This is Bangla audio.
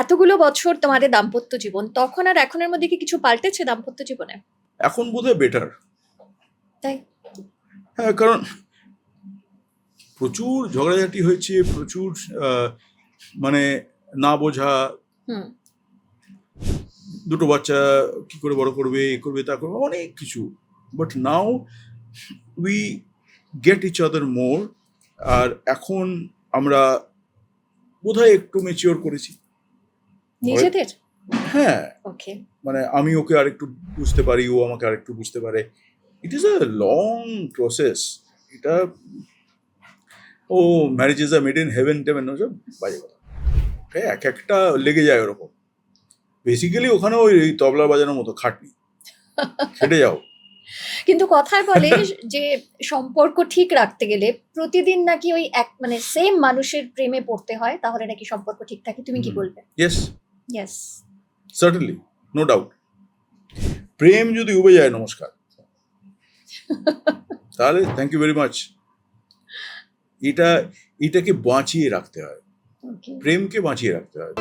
এতগুলো বছর তোমাদের দাম্পত্য জীবন তখন আর এখনের মধ্যে কি কিছু পাল্টেছে দাম্পত্য জীবনে? এখন বোধহয় বেটার তাই? হ্যাঁ কারণ প্রচুর ঝগড়াঝাটি হয়েছে প্রচুর মানে না বোঝা। দুটো বাচ্চা কি করে বড় করবে এ করবে তা করবে অনেক কিছু। But now we get each other more আর এখন আমরা বোধহয় একটু মেচিওর করেছি। নিজেদের? হ্যাঁ। ওকে মানে আমি ওকে আরেকটু বুঝতে পারি ও আমাকে আরেকটু বুঝতে পারে। It is a long process এটা ও marriage is a made in heaven টেভেন ওসব বাজে কথা। এক একটা লেগে যায় ওরকম। বেসিক্যালি ওখানে ওই তবলা বাজানোর মতো খাটনি। খেটে যাও। কিন্তু কথায় বলে যে সম্পর্ক ঠিক রাখতে গেলে প্রতিদিন নাকি ওই এক মানে সেম মানুষের প্রেমে পড়তে হয় তাহলে নাকি সম্পর্ক ঠিক থাকে। তুমি কি। বলবে? Yes yes certainly no doubt প্রেম যদি উবে যায় নমস্কার তাহলে থ্যাংক ইউ ভেরি মাচ এটা এটাকে বাঁচিয়ে রাখতে হয় ওকে প্রেমকে বাঁচিয়ে রাখতে হয়